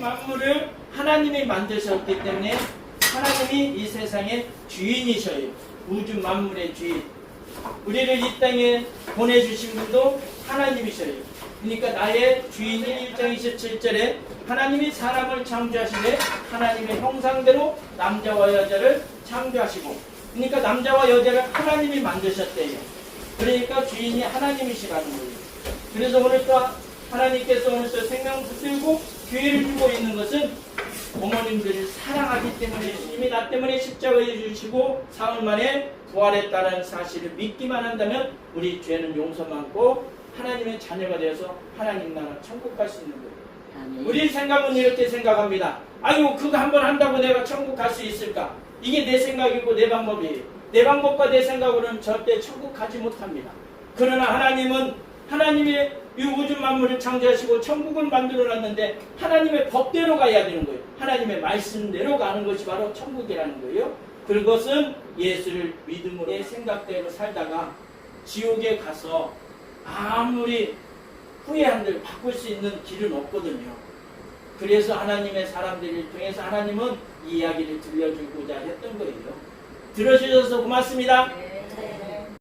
만물을 하나님이 만드셨기 때문에 하나님이 이 세상의 주인이셔요. 우주 만물의 주인. 우리를 이 땅에 보내주신 분도 하나님이셔요. 그러니까 나의 주인이 1장 27절에 하나님이 사람을 창조하시되 하나님의 형상대로 남자와 여자를 창조하시고 그러니까 남자와 여자를 하나님이 만드셨대요. 그러니까 주인이 하나님이시라는 거예요. 그래서 오늘 또 하나님께서 오늘 또 생명수 들고 기회를 주고 있는 것은 어머님들을 사랑하기 때문에 예수님이 나 때문에 십자가에 주시고 사흘 만에 부활했다는 사실을 믿기만 한다면 우리 죄는 용서받고 하나님의 자녀가 되어서 하나님 나라 천국 갈 수 있는 거예요. 우리 생각은 이렇게 생각합니다. 아이고 그거 한번 한다고 내가 천국 갈 수 있을까? 이게 내 생각이고 내 방법이에요. 내 방법과 내 생각으로는 절대 천국 가지 못합니다. 그러나 하나님은 하나님의 이 우주 만물을 창조하시고 천국을 만들어 놨는데 하나님의 법대로 가야 되는 거예요. 하나님의 말씀대로 가는 것이 바로 천국이라는 거예요. 그것은 예수를 믿음으로 내 생각대로 살다가 지옥에 가서 아무리 후회한들 바꿀 수 있는 길은 없거든요. 그래서 하나님의 사람들을 통해서 하나님은 이 이야기를 들려주고자 했던 거예요. 들어주셔서 고맙습니다.